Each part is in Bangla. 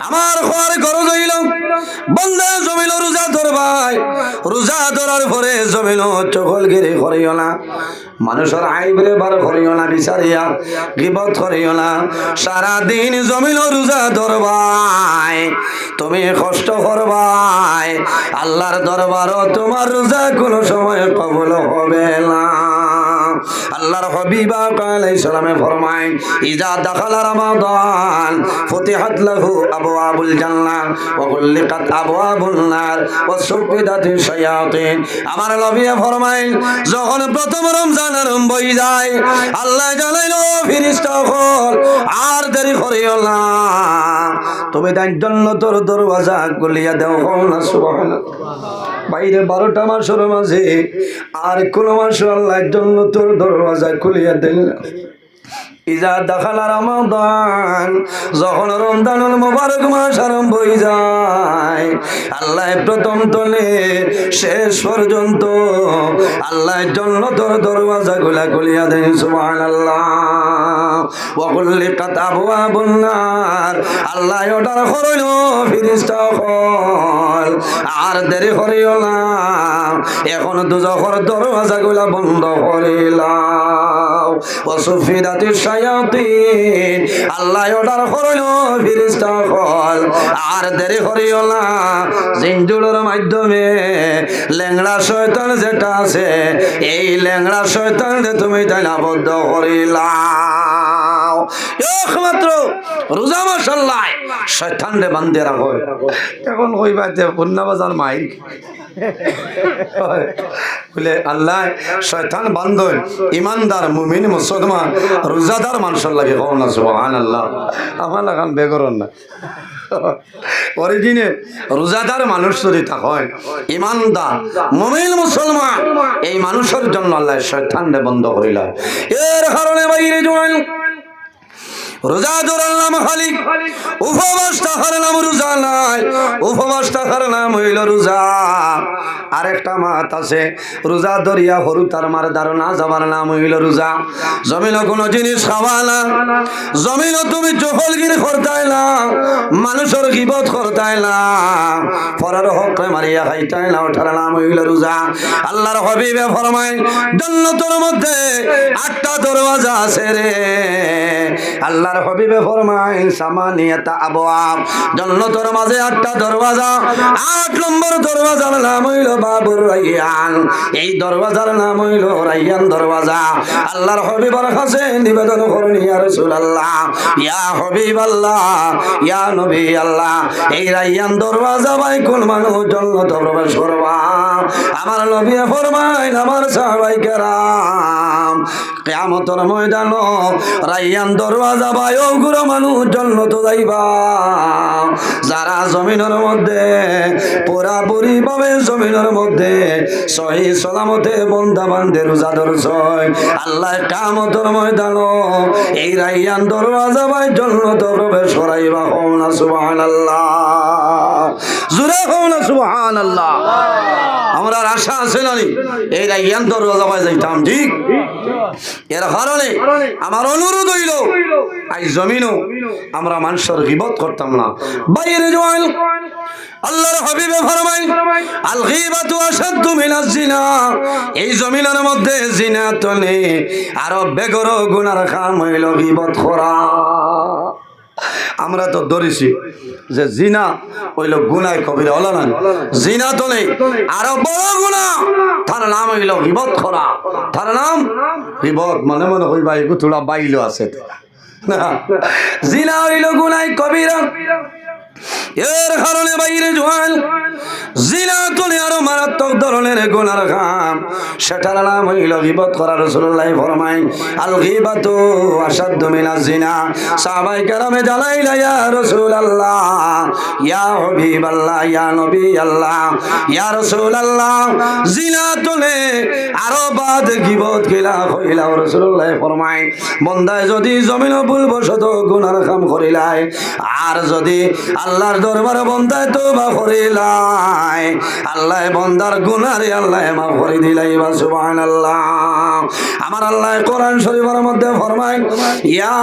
আমার ঘর গরজ হইল বন্ধে জমিল রোজা ধরবাই রোজা ধরার পরে জমিল চকল গিরে করিও না। মানুষের আইবরে বার করিও না, বিচারিয়া গিবত করিও না। সারাদিন জমিল রোজা ধরবাই তুমি কষ্ট করবাই আল্লাহর দরবারও তোমার রোজা কোনো সময় কবল হবে না। আল্লাহর হবিবা আলাইহিস সালামে ফরমায় ইজা রমাদান লাহু আবওয়াবুল জান্নাহ, ওয়া আবওয়াবুন নার, ওয়া শায়াতিন। আমার নবী ফরমায়, যখন প্রথম রমজান আরম্ভ হয়ে যায়, আল্লাহ জানাইলো ফেরেশতা হল আর দেরি করিও না। তাই জন্য তোর দরওয়াজা গুলিয়া দেও না, সুবহানাল্লাহ। বাইরে বারোটা মাসের মাঝে আর কোনো মাস আল্লাহর জন্য তোর দরওয়াজা খুলিয়া দিল ইজা যখন রমজানুল মোবারক মাস আরম্ভ যায়, আল্লাহ প্রথম তলে শেষ পর্যন্ত আল্লাহর জন্য তোর দরওয়াজা গুলা খুলিয়া দেন সুবহান আল্লাহ ওয়াকুল্লি কাত আবুয়া বন্যার আল্লাহ ওটার হল আর দেরি করিও না। এখন দুজখর দরওয়াজা গুলা বন্ধ করিলাম। অসুফিদাতি শায়াতিন। আল্লাহ অর্ডার করইল ফিরিস্তা হল। আর দেরি করিও না জিনজুলের মাধ্যমে। ল্যাংড়া শয়তান যেটা আছে, এই ল্যাংড়া শয়তান তুমি তাই আবদ্ধ করিলাম একমাত্র রোজা মাসাল্লাহ শয়তান রে বান্ধে রাখো এখন মাইর আল্লাহ, শয়তান বান্ধব ইমানদার, মুমিন, মুসলমান, রোজাদার মানুষের লাগে কম না সুবহান আল্লাহ আমার লাগান বেগরন না। রোজাদার মানুষ যদি হয়, ইমানদার, মুমিন, মুসলমান, এই মানুষের জন্য আল্লাহ শয়তান বন্ধ করিল। এর কারণে বাইরে জোয়ান রোজা ধরার নাম খালি উপবাস টাকার নাম রোজা নাই। উপবাস টাকার নাম হইল রোজা। আরেকটা মাত আছে, রোজা ধরিয়া হরু তার মার ধারণা যাবার নাম হইল রোজা। জমিন কোনো জিনিস খাওয়া না। জমিন তুমি চহলগিরি করতাই না। মানুষের গিবত করতাই না। পরের হক মারিয়া খাইতাই না, ওঠার নাম হইল রোজা। আল্লাহর হবিবে ফরমায়, জন্নতর মধ্যে আটটা দরওয়াজা আছে রে। আল্লাহর হবিবে ফরমায় সামানিয়াতা আবওয়াব। জন্নতর মাঝে আটটা দরওয়াজা, আট নম্বর দরওয়াজার নাম হইল বাবুর রাইয়ান। এই দরওয়াজার নাম হইল রাইয়ান দরওয়াজা। আল্লাহর হবিবর কাছে নিবেদন করুন, ইয়া রাসূলুল্লাহ, ইয়া হবিব আল্লাহ ইয়া নবী আল্লাহ এই রাইয়ান দরওয়াজা ভাই, কোন মানুষ জন্নত প্রবেশ করবা? আমার নবী ফরমায় আমার সাহাবাই কেরাম, কেয়ামতর ময়দান রাইয়ান দরওয়াজা ভাই ওগুলো মানুষ জন্নত যাইবা। যারা জমিনের মধ্যে, পুরাপুরি ভাবে জমিনের মধ্যে সহি সলামতে বন্ধা বান্ধে রোজা ধরছয় আল্লাহ কামতর ময়দান এই রাইয়ান দরওয়াজা ভাই তো প্রবেশ করাইবা হোম না সুবাহ আল্লাহ সুবহান আল্লাহ আমরা আশা আছে যাইতাম, ঠিক? এর কারণে আমার অনুরোধ হইল আই জমিনও আমরা মানুষের গিবত করতাম না। বাইরে জোয়াল জিনা। এই মধ্যে জিনা আরও বেগর গুনার কাম হইল গীবত করা। আমরা তো ধরেছি যে জিনা হইল গুনায় কবির না। জিনা তো নেই, আরও বড় গুণা। তার নাম হইল হিবত খরা তার নাম হিবত মনে মনে হইবা এগুলো থোড়া বাইলো আছে। জিনা হইল গুনায় কবিরা। এর কারণে বাইরে আরও বাদ গিবত ফরমাই বন্দায় যদি জমিন ভুল বসত গুনার কাম করিলাই আর যদি আল্লাহর দরবার বন্দায় তো বা করিলাই। আল্লাহ বন্দার গুনারে আল্লাহ মা করে দিলাই বা সুবহানাল্লাহ। আমার আল্লাহ কোরআন শরীফের মধ্যে ফরমায়, ইয়া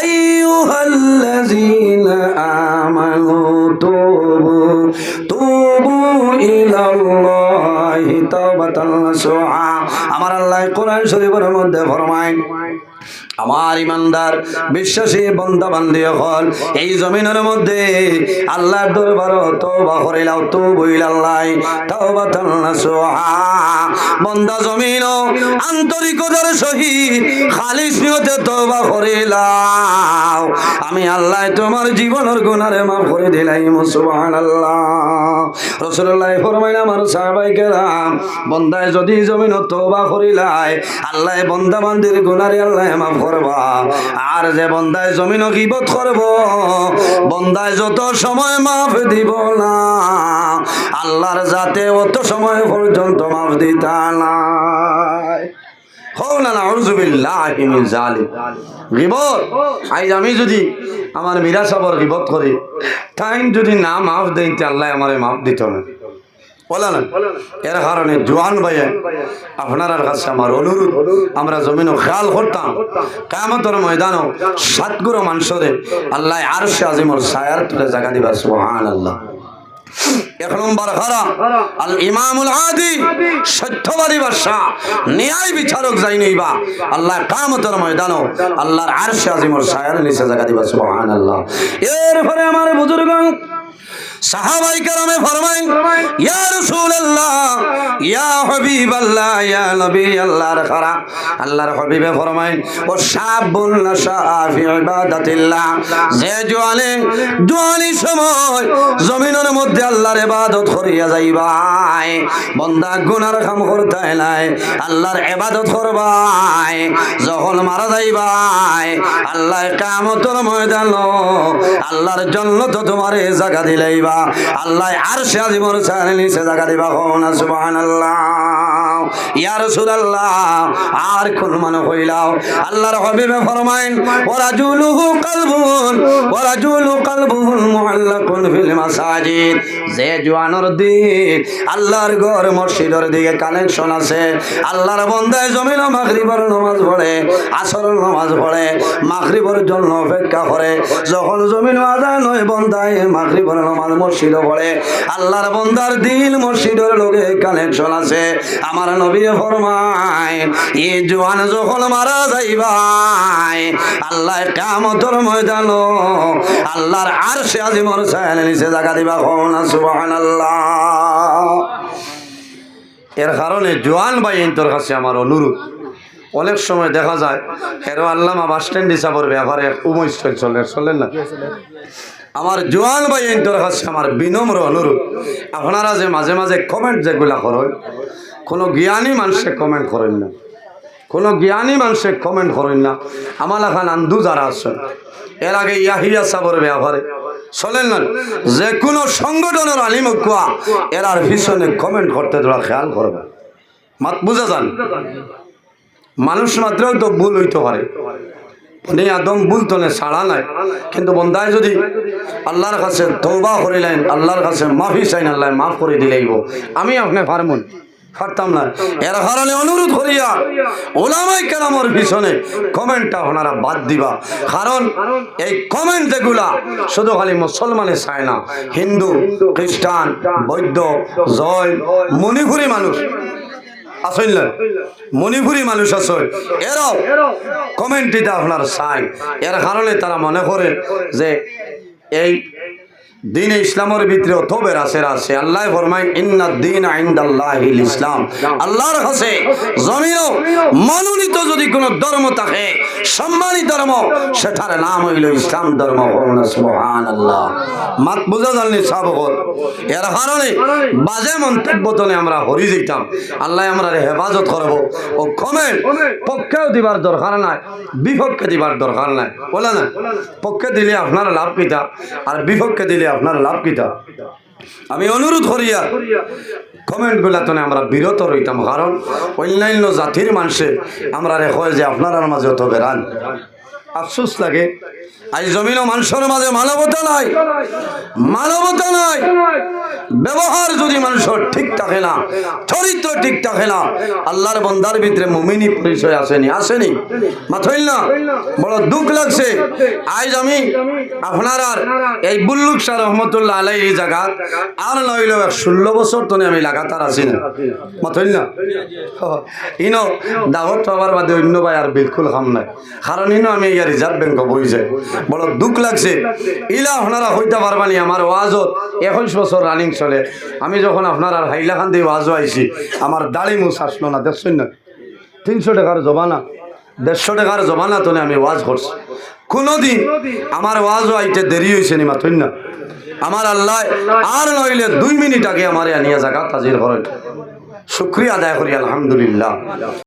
আইয়ুহাল্লাযীনা আমানু তুবু তুবু ইলাল্লাহি তাওবাতান নাসুহা। আমার আল্লাহ কোরআন শরীফের মধ্যে ফরমায় আমার ইমানদার, বিশ্বাসী বন্দা বান্দি হল এই জমিনের মধ্যে আল্লাহর দরবার তওবা করিলাও তো বইলাল্লাহ তাওবাতান নাসুহা। বন্দা জমিন আন্তরিকতার সহিত খালিস নিয়তে তওবা করিলাও আমি আল্লাহ তোমার জীবনের গুনারে মাফ করে দিলাই সুবহানাল্লাহ। রাসূলুল্লাহ ফরমাইলেন আমার সাহাবাই কেরাম, বন্দায় যদি জমিন তওবা করিলাই, আল্লাহ বন্দা বান্দির গুনারে আল্লাহ মাফ করবা। আর যে বন্দায় জমিন করব, বন্দায় যত সময় মাফ দিব না, আল্লাহর যাতে অত সময় পর্যন্ত মাফ দিতা না আমি যদি আমার মীরা সাবর গিবত করি টাইম যদি না মাফ তে আল্লাহ আমারে মাফ দিত না। বলে এর কারণে জোয়ান ভাইয়ে আপনার কাছে আমার অনুরোধ, আমরা জমিনও খেয়াল করতাম। কামতর ময়দানও সাতগুরো মানুষরে আল্লাহ আর সে আজিমর সায়ার তুলে জায়গা দিবা সুহান আল্লাহ এক নম্বর হারা আল ইমামুল আদি সত্যবাদী বাদশাহ, ন্যায় বিচারক যাই নইবা, আল্লাহ কামতের ময়দানও আল্লাহর আরশে আজিমর সায়ার নিচে জায়গা দিবা, সুবহানাল্লাহ। এরপরে আমার বুজুর্গ সাহাবাই কারামে ফরমাই ইয়া রাসূলুল্লাহ, ইয়া হাবিবাল্লাহ, ইয়া নবী, আল্লাহর খারা। আল্লাহর হাবিবে ফরমাই ও ইবাদাতিল্লাহ। যে জোয়ানি সময় জমিনের মধ্যে আল্লাহর ইবাদত করিয়া যাইবাই, বন্দা গুনার কাম করতে নাই, আল্লাহর ইবাদত করবাই, যখন মারা যাইবাই আল্লাহ কামতর ময়দান আল্লাহর জন্য তো তোমারে জায়গা দিলাইবা। আল্লাহ আর সে আজিমর চালে নিচে জায়গা দিবা হন সুবহানাল্লাহ। আর কোন মানে হইলাও আল্লাহর ফিল মাসাজিদ। যে জওয়ানোর আল্লাহর ঘর মসজিদের দিকে কানেকশন আছে। আল্লাহর বন্দায় জমিন মাগরিবের নামাজ পড়ে, আসরের নামাজ পড়ে, মাগরিবের জন্য অপেক্ষা করে। যখন জমিন আদায় নয় বন্দায় মাগরিবের নামাজ মসজিদে পড়ে। আল্লাহর বন্দার দিল মসজিদের লোকে কানেকশন আছে। আমার নবী ফরমায় এই জোয়ান যখন মারা যাইবাই আল্লাহ কামতর ময়দান আল্লাহর আর সে আজিমর সায়ালে নিচে জায়গা দিবা হন সুবহানাল্লাহ। এর কারণে জোয়ান ভাই তোর কাছে আমার অনুরোধ। অনেক সময় দেখা যায়, হেরো আল্লামা বাস স্ট্যান্ড হিসাবের ব্যাপারে উময় চলে চলেন না? আমার জোয়ান ভাই তোর কাছে আমার বিনম্র অনুরোধ। আপনারা যে মাঝে মাঝে কমেন্ট যেগুলা করেন কোনো জ্ঞানী মানুষে কমেন্ট করেন না। কোনো জ্ঞানী মানুষে কমেন্ট করেন না। আমার এখন আন্দু যারা আছেন, এর আগে ইয়াহিয়া সাবর ব্যাপারে চলেন না যে কোনো সংগঠনের আলিম কুয়া এরার পিছনে কমেন্ট করতে তোরা খেয়াল করবে। মাত বুঝা যান? মানুষ মাত্রও তো ভুল হইতে পারে। উনি একদম ভুল তো ছাড়া নাই। কিন্তু বন্দায় যদি আল্লাহর কাছে তৌবা করিলেন, আল্লাহর কাছে মাফি চাইন, আল্লাহ মাফ করে দিলেইব। আমি আপনি পারমুন পারতাম না। এর কারণে অনুরোধ করিয়া ওলামাই কেরামর পিছনে কমেন্টটা ওনারা বাদ দিবা। কারণ এই কমেন্ট যেগুলা শুধু খালি মুসলমানে চায় না, হিন্দু, খ্রিস্টান, বৌদ্ধ জয় মণিপুরি মানুষ। আসল না? মণিপুরি মানুষ আসল। এরাও কমেন্টিতে আপনার চাই এর কারণে তারা মনে করে যে এই দিন ইসলামের ভিতরে অথবে রাসের আছে। আল্লাহ ফরমাই ইন্না দিন আইন্দাল্লাহিল ইসলাম। আল্লাহর কাছে জমিনও মনোনীত যদি কোনো ধর্ম থাকে সম্মানী ধর্ম, সেটার নাম হইল ইসলাম ধর্ম। সুবহান আল্লাহ মাত বুঝা জাননি সাবকর এর কারণে বাজে মন্তব্য তনে আমরা হরি যেতাম। আল্লাহ আমরা হেফাজত করব। ও কমেন্ট পক্ষেও দিবার দরকার নাই, বিপক্ষে দিবার দরকার নাই। বলে না, পক্ষে দিলে আপনার লাভ কিতা, আর বিপক্ষে দিলে আপনার লাভ কিতা আমি অনুরোধ করিয়া কমেন্ট গুলাতনে আমরা বিরত রইতাম, কারণ অন্যান্য জাতির মানুষে আমরা রেখে যে আপনার মাঝে অত বেড়ান। আফসোস লাগে। আজ জমিন মানুষের মাঝে মানবতা নাই। মানবতা নাই। ব্যবহার যদি মানুষের ঠিক থাকে না, চরিত্র ঠিক থাকে না, আল্লাহর বন্দার ভিতরে মুমিনী পরিচয় আসেনি আসেনি। মাথইল না? বড় দুঃখ লাগছে। আজ আমি আপনার আর এই বুল্লুক শাহ রহমতুল্লাহ আলাই এই জায়গা আর নইল ষোলো বছর তো আমি লাগাতার আছি না। মাথইল না? ইনো, দাওয়াত পাবার বাদে অন্য ভাই আর বিলকুল কাম নাই। কারণ ইনো আমি রিজার্ভ ব্যাংক বই যাই বড় দুঃখ লাগছে। ইলা আপনারা হইতে পারবানি আমার ওয়াজত একুশ বছর রানিং চলে। আমি যখন আপনার আর হাইলাখান দিয়ে ওয়াজও আইছি, আমার দাড়ি মুছ আসলো না, দেখছেন না? তিনশো টাকার জমানা, দেড়শো টাকার জমানা তোলে আমি ওয়াজ করছি। কোনোদিন আমার ওয়াজও আইতে দেরি হয়েছে নি, মাথুন না? আমার আল্লাহ আর নইলে দুই মিনিট আগে আমার আনিয়া জায়গা তাজির করেন। শুক্রিয়া আদায় করি, আলহামদুলিল্লাহ।